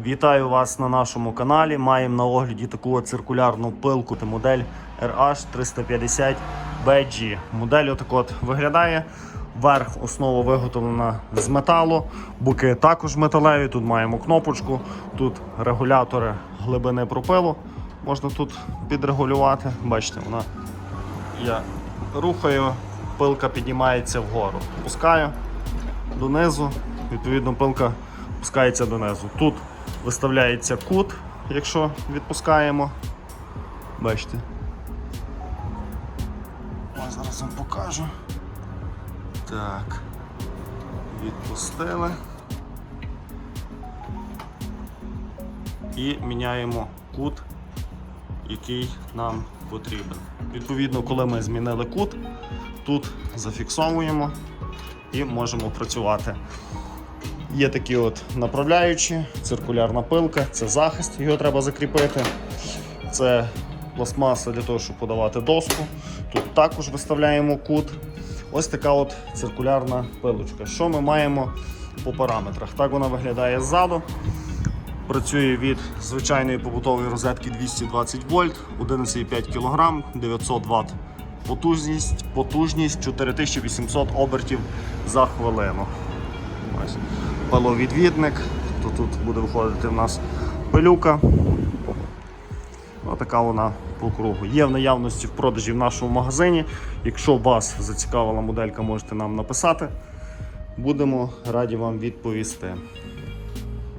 Вітаю вас на нашому каналі. Маємо на огляді таку циркулярну пилку. Це модель RH350 BG. Модель отак от виглядає. Верх основа виготовлена з металу, боки також металеві. Тут маємо кнопочку, тут регулятори глибини пропилу. Можна тут підрегулювати. Бачите, вона я рухаю, пилка піднімається вгору. Пускаю донизу, відповідно, пилка опускається донизу. Тут виставляється кут, якщо відпускаємо. Бачите. Я зараз вам покажу. Так. Відпустили. І міняємо кут, який нам потрібен. Відповідно, коли ми змінили кут, тут зафіксовуємо і можемо працювати. Є такі от направляючі, циркулярна пилка, це захист, його треба закріпити. Це пластмаса для того, щоб подавати доску. Тут також виставляємо кут. Ось така от циркулярна пилочка. Що ми маємо по параметрах? Так вона виглядає ззаду. Працює від звичайної побутової розетки 220 вольт, 11,5 кг, 900 Вт потужність, потужність 4800 обертів за хвилину. Ось. Пиловідвідник, то тут буде виходити в нас пилюка. Отака вона по кругу. Є в наявності в продажі в нашому магазині. Якщо вас зацікавила моделька, можете нам написати. Будемо раді вам відповісти.